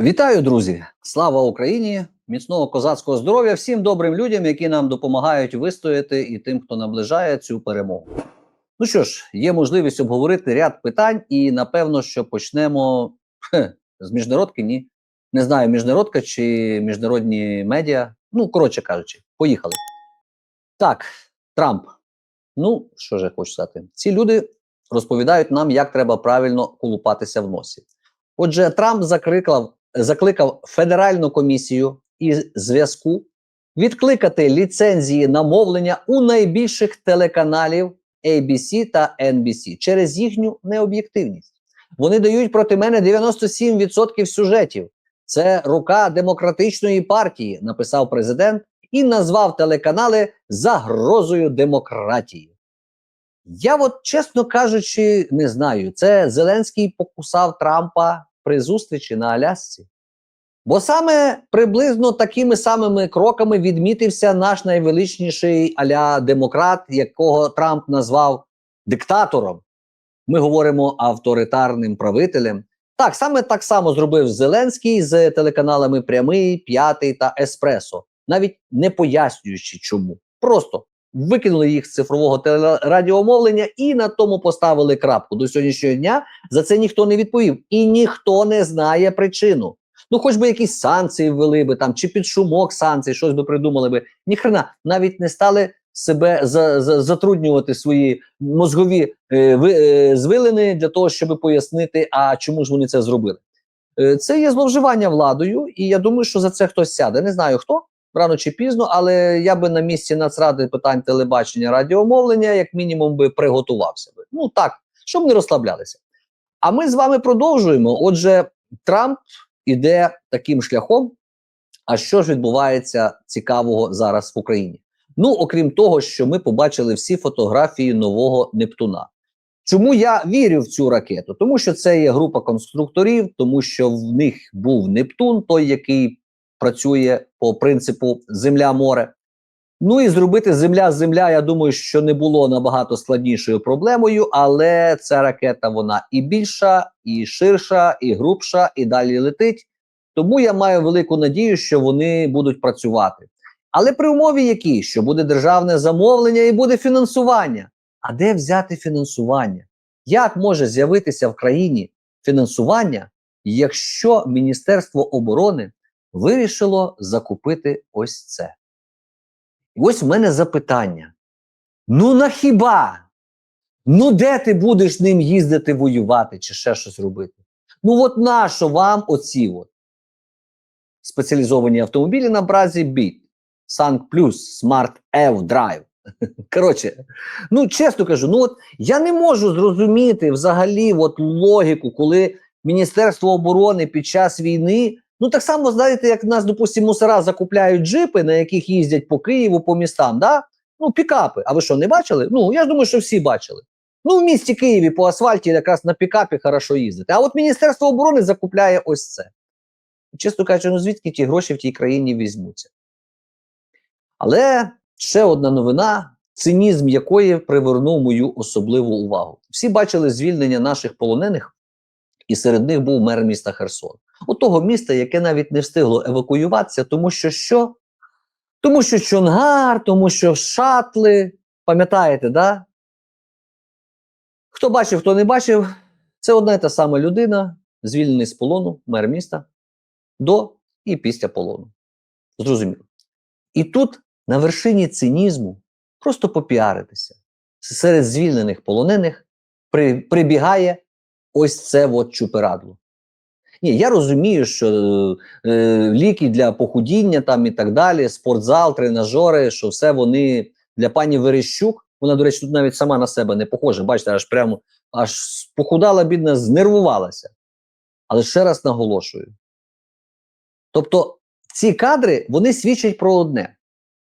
Вітаю, друзі! Слава Україні! Міцного козацького здоров'я всім добрим людям, які нам допомагають вистояти, і тим, хто наближає цю перемогу. Ну що ж, є можливість обговорити ряд питань, і напевно, що почнемо хе, з міжнародки. Ні, не знаю, міжнародка чи міжнародні медіа. Ну, коротше кажучи, поїхали. Так, Трамп. Ну, що ж я хочу сказати? Ці люди розповідають нам, як треба правильно колупатися в носі. Отже, Трамп закликав, закликав Федеральну комісію із зв'язку відкликати ліцензії на мовлення у найбільших телеканалів ABC та NBC через їхню необ'єктивність. Вони дають проти мене 97% сюжетів. Це рука демократичної партії, написав президент і назвав телеканали загрозою демократії. Я, от, чесно кажучи, не знаю. Це Зеленський покусав Трампа при зустрічі на Алясці. Бо саме приблизно такими самими кроками відмітився наш найвеличніший аля демократ, якого Трамп назвав диктатором. Ми говоримо авторитарним правителем. Так, саме так само зробив Зеленський з телеканалами Прямий, П'ятий та Еспресо, навіть не пояснюючи чому. Просто викинули їх з цифрового телерадіомовлення і на тому поставили крапку. До сьогоднішнього дня за це ніхто не відповів, і ніхто не знає причину. Ну, хоч би якісь санкції ввели би там, чи під шумок санкцій, щось би придумали би. Ніхрена навіть не стали себе за, за, затруднювати свої мозгові е, ви, е, звилини для того, щоб пояснити, а чому ж вони це зробили. Е, це є зловживання владою, і я думаю, що за це хтось сяде. Не знаю хто рано чи пізно, але я би на місці Нацради питань телебачення радіомовлення, як мінімум, би приготувався би. Ну так, щоб не розслаблялися. А ми з вами продовжуємо. Отже, Трамп іде таким шляхом. А що ж відбувається цікавого зараз в Україні? Ну, окрім того, що ми побачили всі фотографії нового Нептуна. Чому я вірю в цю ракету? Тому що це є група конструкторів, тому що в них був Нептун, той, який працює по принципу Земля-море. Ну і зробити Земля-Земля, я думаю, що не було набагато складнішою проблемою, але ця ракета вона і більша, і ширша, і грубша, і далі летить. Тому я маю велику надію, що вони будуть працювати. Але при умові якій, що буде державне замовлення і буде фінансування. А де взяти фінансування? Як може з'явитися в країні фінансування, якщо Міністерство оборони вирішило закупити ось це? І ось в мене запитання: ну на хіба? Ну, де ти будеш ним їздити воювати чи ще щось робити? Ну, от нащо вам оці от спеціалізовані автомобілі на бразі BIT, Sang Plus, Smart Ev Drive. Коротше, ну чесно кажу, ну от я не можу зрозуміти взагалі от логіку, коли Міністерство оборони під час війни, ну так само, знаєте, як в нас, допустимо, мусора закупляють джипи, на яких їздять по Києву, по містам, да? ну пікапи. А ви що, не бачили? Ну, я ж думаю, що всі бачили. Ну, в місті Києві по асфальті якраз на пікапі хорошо їздити. А от Міністерство оборони закупляє ось це. Чесно кажучи, ну звідки ті гроші в тій країні візьмуться? Але ще одна новина, цинізм якої привернув мою особливу увагу. Всі бачили звільнення наших полонених, і серед них був мер міста Херсон. От того міста, яке навіть не встигло евакуюватися, тому що що? Тому що Чонгар, тому що шатли. Пам'ятаєте, да? Хто бачив, хто не бачив, це одна і та сама людина, звільнений з полону, мер міста, до і після полону. Зрозуміло. І тут на вершині цинізму просто попіаритися. Серед звільнених полонених прибігає ось це от чуперадло. Ні, я розумію, що е, ліки для похудіння там і так далі, спортзал, тренажери, що все вони для пані Верещук. Вона, до речі, тут навіть сама на себе не похожа. Бачите, аж прямо аж похудала, бідна, знервувалася. Але ще раз наголошую: Тобто ці кадри вони свідчать про одне.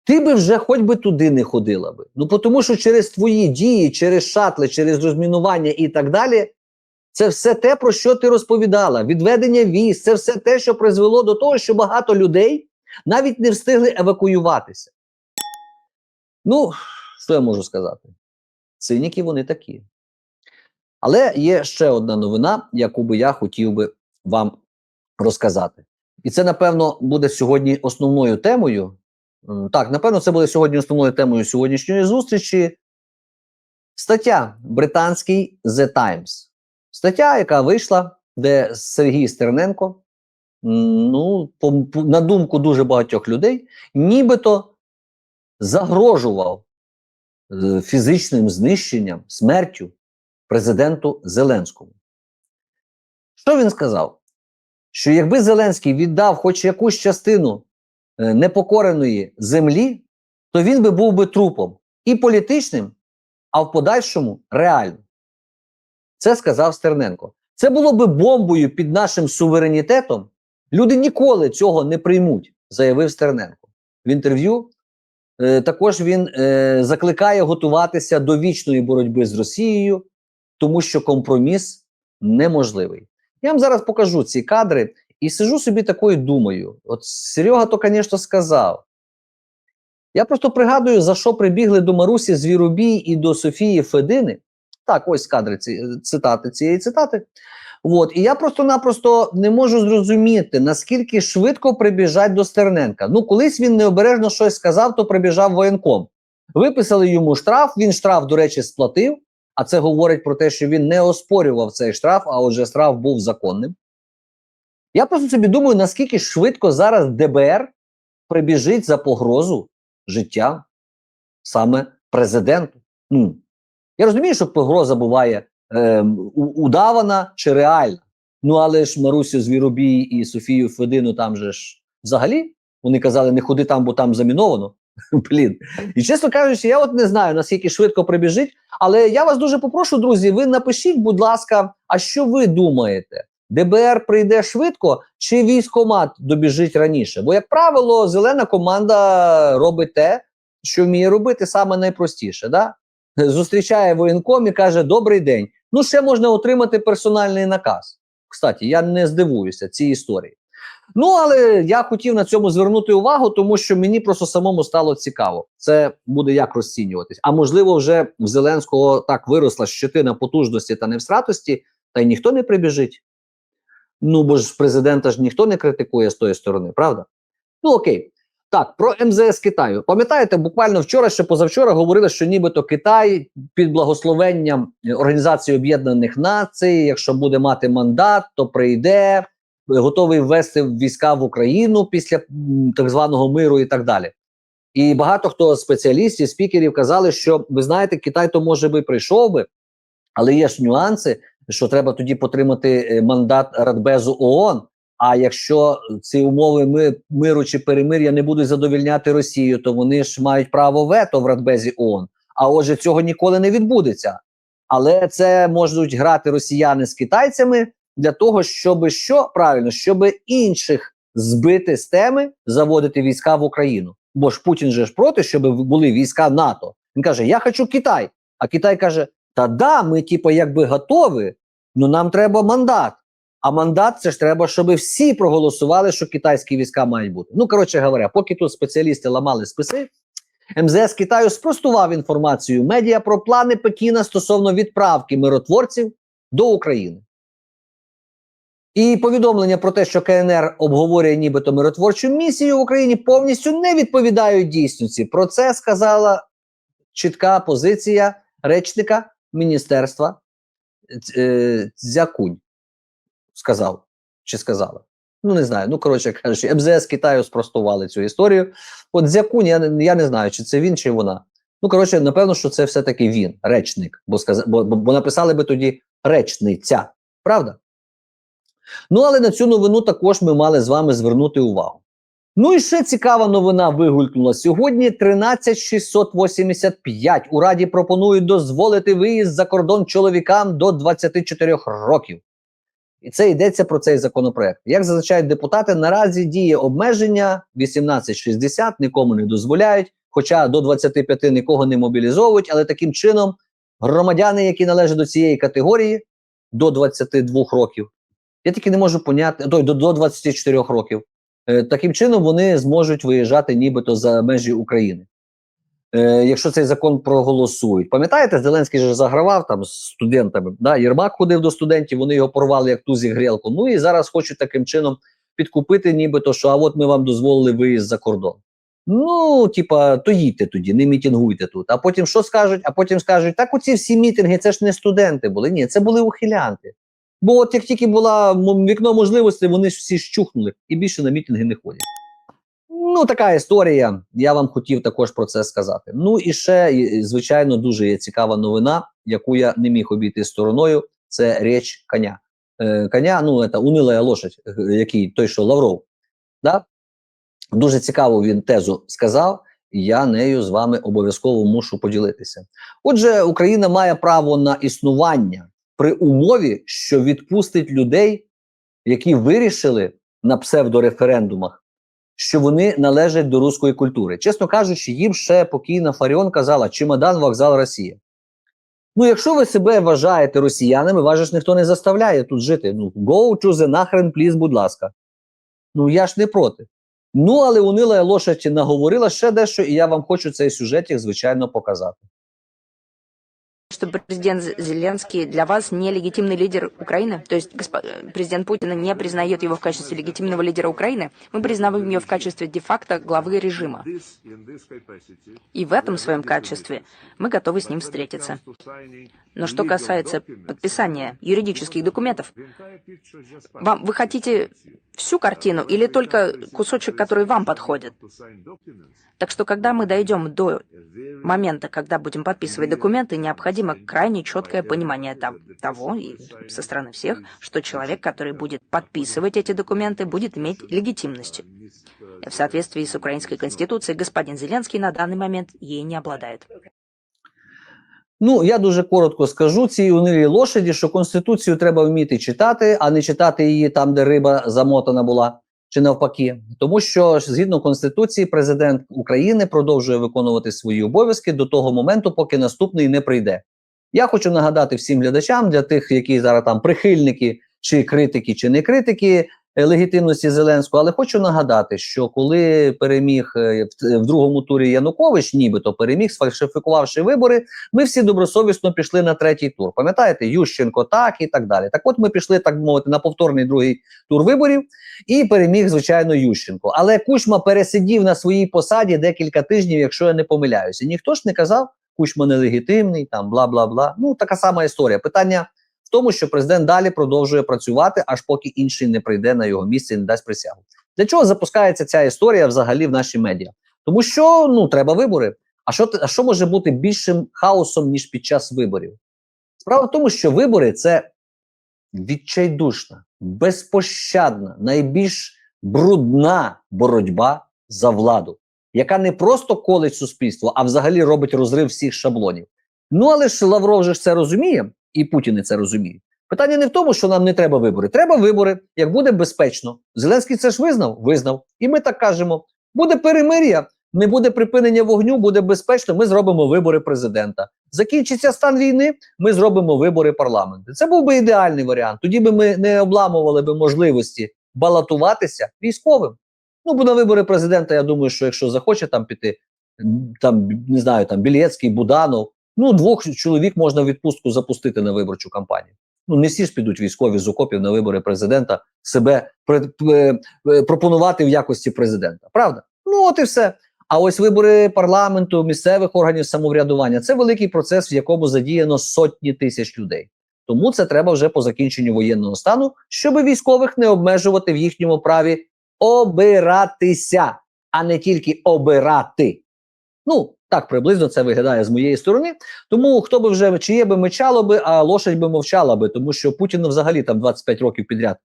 Ти би вже хоч би туди не ходила би. Ну тому що через твої дії, через шатли, через розмінування і так далі, це все те, про що ти розповідала. Відведення віз, це все те, що призвело до того, що багато людей навіть не встигли евакуюватися. Ну, що я можу сказати? Циніки вони такі. Але є ще одна новина, яку би я хотів би вам розказати. І це, напевно, буде сьогодні основною темою. Так, напевно, це буде сьогодні основною темою сьогоднішньої зустрічі. Стаття британський The Times. Стаття, яка вийшла, де Сергій Стерненко, ну, по, по- на думку дуже багатьох людей, нібито загрожував е, фізичним знищенням, смертю президенту Зеленському. Що він сказав? Що якби Зеленський віддав хоч якусь частину е, непокореної землі, то він би був би трупом і політичним, а в подальшому реальним. Це сказав Стерненко. Це було би бомбою під нашим суверенітетом. Люди ніколи цього не приймуть, заявив Стерненко. В інтерв'ю е, також він е, закликає готуватися до вічної боротьби з Росією, тому що компроміс неможливий. Я вам зараз покажу ці кадри і сижу собі такою думаю: от Серега то, звісно, сказав. Я просто пригадую, за що прибігли до Марусі Звіробій і до Софії Федини. Так, ось кадри ці, цитати цієї цитати. От, і я просто-напросто не можу зрозуміти, наскільки швидко прибіжать до Стерненка. Ну, колись він необережно щось сказав, то прибіжав воєнком. Виписали йому штраф, він штраф, до речі, сплатив, а це говорить про те, що він не оспорював цей штраф, а отже, штраф був законним. Я просто собі думаю, наскільки швидко зараз ДБР прибіжить за погрозу життя саме президенту. Ну, я розумію, що погроза буває е, удавана чи реальна. Ну, але ж Марусю Звіробій і Софію Федину там же ж взагалі вони казали, не ходи там, бо там заміновано. Блін. І чесно кажучи, я от не знаю, наскільки швидко прибіжить, але я вас дуже попрошу, друзі, ви напишіть, будь ласка, а що ви думаєте? ДБР прийде швидко чи військомат добіжить раніше? Бо, як правило, зелена команда робить те, що вміє робити саме найпростіше. Да? Зустрічає воєнком і каже: Добрий день. Ну, ще можна отримати персональний наказ. Кстати, я не здивуюся цій історії. Ну, але я хотів на цьому звернути увагу, тому що мені просто самому стало цікаво. Це буде як розцінюватись. А можливо, вже в Зеленського так виросла щетина потужності та невстратості, та й ніхто не прибіжить. Ну, бо ж президента ж ніхто не критикує з тої сторони, правда? Ну окей. Так, про МЗС Китаю. Пам'ятаєте, буквально вчора чи позавчора говорили, що нібито Китай під благословенням Організації Об'єднаних Націй, якщо буде мати мандат, то прийде, готовий ввести війська в Україну після так званого миру і так далі. І багато хто з спеціалістів, спікерів казали, що ви знаєте, Китай то може би прийшов би, але є ж нюанси, що треба тоді потримати е, мандат Радбезу ООН. А якщо ці умови ми, миру чи перемир'я не будуть задовільняти Росію, то вони ж мають право вето в Радбезі ООН. А отже, цього ніколи не відбудеться. Але це можуть грати росіяни з китайцями для того, щоб що правильно, щоб інших збити з теми заводити війська в Україну. Бо ж Путін же ж проти, щоб були війська НАТО. Він каже: Я хочу Китай. А Китай каже: Та да, ми, типу, якби готові, але нам треба мандат. А мандат це ж треба, щоб всі проголосували, що китайські війська мають бути. Ну, коротше говоря, поки тут спеціалісти ламали списи, МЗС Китаю спростував інформацію медіа про плани Пекіна стосовно відправки миротворців до України. І повідомлення про те, що КНР обговорює нібито миротворчу місію в Україні, повністю не відповідають дійсності. Про це сказала чітка позиція речника Міністерства е, Дзякунь. Сказав чи сказала. Ну, не знаю. Ну, коротше кажучи, МЗС Китаю спростували цю історію. От Дзякунь, я, я не знаю, чи це він, чи вона. Ну, коротше, напевно, що це все-таки він, речник, бо, сказ... бо, бо написали би тоді речниця. Правда? Ну, але на цю новину також ми мали з вами звернути увагу. Ну і ще цікава новина вигулькнула. Сьогодні 13685 у Раді пропонують дозволити виїзд за кордон чоловікам до 24 років. І це йдеться про цей законопроект. Як зазначають депутати, наразі діє обмеження 18-60, нікому не дозволяють, хоча до 25 нікого не мобілізовують, але таким чином громадяни, які належать до цієї категорії, до 22 років, я тільки не можу поняти, до, до 24 років, е, таким чином вони зможуть виїжджати нібито за межі України. Е, якщо цей закон проголосують. Пам'ятаєте, Зеленський же загравав там з студентами. Да? Єрмак ходив до студентів, вони його порвали як тузі грілку. Ну і зараз хочуть таким чином підкупити, нібито що а от ми вам дозволили виїзд за кордон. Ну, типа, то їдьте тоді, не мітингуйте тут. А потім що скажуть? А потім скажуть, так оці всі мітинги, це ж не студенти були. Ні, це були ухилянти. Бо от як тільки була вікно можливості, вони всі щухнули і більше на мітинги не ходять. Ну, така історія. Я вам хотів також про це сказати. Ну і ще, звичайно, дуже є цікава новина, яку я не міг обійти стороною. Це річ коня. Е, коня, ну, це унила лошадь, е, який той, що Лавров. Да? Дуже цікаву він тезу сказав, я нею з вами обов'язково мушу поділитися. Отже, Україна має право на існування при умові, що відпустить людей, які вирішили на псевдореферендумах, що вони належать до руської культури. Чесно кажучи, їм ще покійна Фаріон казала: чемодан, вокзал Росія. Ну, якщо ви себе вважаєте росіянами, вас ж ніхто не заставляє тут жити. Ну, go to the нахрен, please, будь ласка. Ну, я ж не проти. Ну, але унила лошадь наговорила ще дещо, і я вам хочу цей сюжетик, звичайно, показати. Что президент Зеленский для вас нелегитимный лидер Украины? То есть э, президент Путин не признает его в качестве легитимного лидера Украины? Мы признаем ее в качестве де-факто главы режима. И в этом своем качестве мы готовы с ним встретиться. Но что касается подписания юридических документов, вам, вы хотите всю картину или только кусочек, который вам подходит? Так что, когда мы дойдем до момента, когда будем подписывать документы, необходимо крайне четкое понимание тов- того, и со стороны всех, что человек, который будет подписывать эти документы, будет иметь легитимность. В соответствии с украинской конституцией, господин Зеленский на данный момент ей не обладает. Ну, я дуже коротко скажу цій унилій лошаді, що конституцію треба вміти читати, а не читати її там, де риба замотана була, чи навпаки. Тому що згідно конституції, президент України продовжує виконувати свої обов'язки до того моменту, поки наступний не прийде. Я хочу нагадати всім глядачам, для тих, які зараз там прихильники, чи критики, чи не критики е, легітимності Зеленського, але хочу нагадати, що коли переміг е, в, другому турі Янукович, нібито переміг, сфальсифікувавши вибори, ми всі добросовісно пішли на третій тур. Пам'ятаєте, Ющенко так і так далі. Так от ми пішли, так мовити, на повторний другий тур виборів і переміг, звичайно, Ющенко. Але Кучма пересидів на своїй посаді декілька тижнів, якщо я не помиляюся. Ніхто ж не казав, Кучма нелегітимний, там бла бла бла. Ну така сама історія. Питання в тому, що президент далі продовжує працювати, аж поки інший не прийде на його місце і не дасть присягу. Для чого запускається ця історія взагалі в наші медіа? Тому що ну треба вибори. А що, а що може бути більшим хаосом, ніж під час виборів? Справа в тому, що вибори це відчайдушна, безпощадна, найбільш брудна боротьба за владу, яка не просто колить суспільство, а взагалі робить розрив всіх шаблонів. Ну але ж Лавров же ж це розуміє, і Путін це розуміє. Питання не в тому, що нам не треба вибори. Треба вибори, як буде безпечно. Зеленський це ж визнав? Визнав. І ми так кажемо: буде перемир'я, не буде припинення вогню, буде безпечно. Ми зробимо вибори президента. Закінчиться стан війни. Ми зробимо вибори парламенту. Це був би ідеальний варіант. Тоді би ми не обламували би можливості балотуватися військовим. Ну, бо на вибори президента, я думаю, що якщо захоче там піти, там не знаю, там Білєцький, Буданов, ну двох чоловік можна в відпустку запустити на виборчу кампанію. Ну не всі ж підуть військові з окопів на вибори президента себе п- е, пропонувати в якості президента. Правда? Ну от і все. А ось вибори парламенту, місцевих органів самоврядування це великий процес, в якому задіяно сотні тисяч людей. Тому це треба вже по закінченню воєнного стану, щоб військових не обмежувати в їхньому праві обиратися, а не тільки обирати. Ну, так приблизно це виглядає з моєї сторони. Тому хто би вже чиє би мечало би, а лошадь би мовчала би, тому що Путіна взагалі там 25 років підряд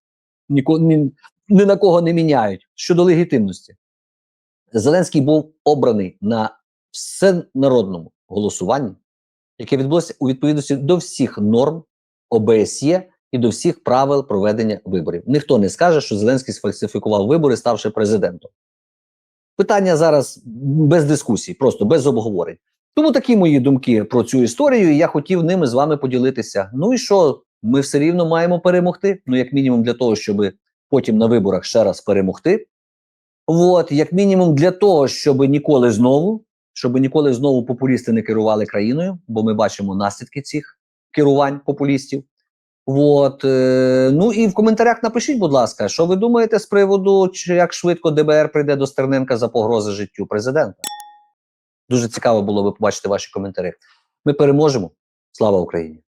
ніко, ні, ні на кого не міняють щодо легітимності. Зеленський був обраний на всенародному голосуванні, яке відбулося у відповідності до всіх норм ОБСЄ і до всіх правил проведення виборів. Ніхто не скаже, що Зеленський сфальсифікував вибори, ставши президентом. Питання зараз без дискусій, просто без обговорень. Тому такі мої думки про цю історію, і я хотів ними з вами поділитися. Ну і що, ми все рівно маємо перемогти. Ну, як мінімум, для того, щоб потім на виборах ще раз перемогти. От, як мінімум, для того, щоб ніколи знову щоб ніколи знову популісти не керували країною, бо ми бачимо наслідки цих керувань популістів. От, е, ну і в коментарях напишіть, будь ласка, що ви думаєте з приводу, чи як швидко ДБР прийде до Стерненка за погрози життю президента? Дуже цікаво було би побачити ваші коментарі. Ми переможемо. Слава Україні!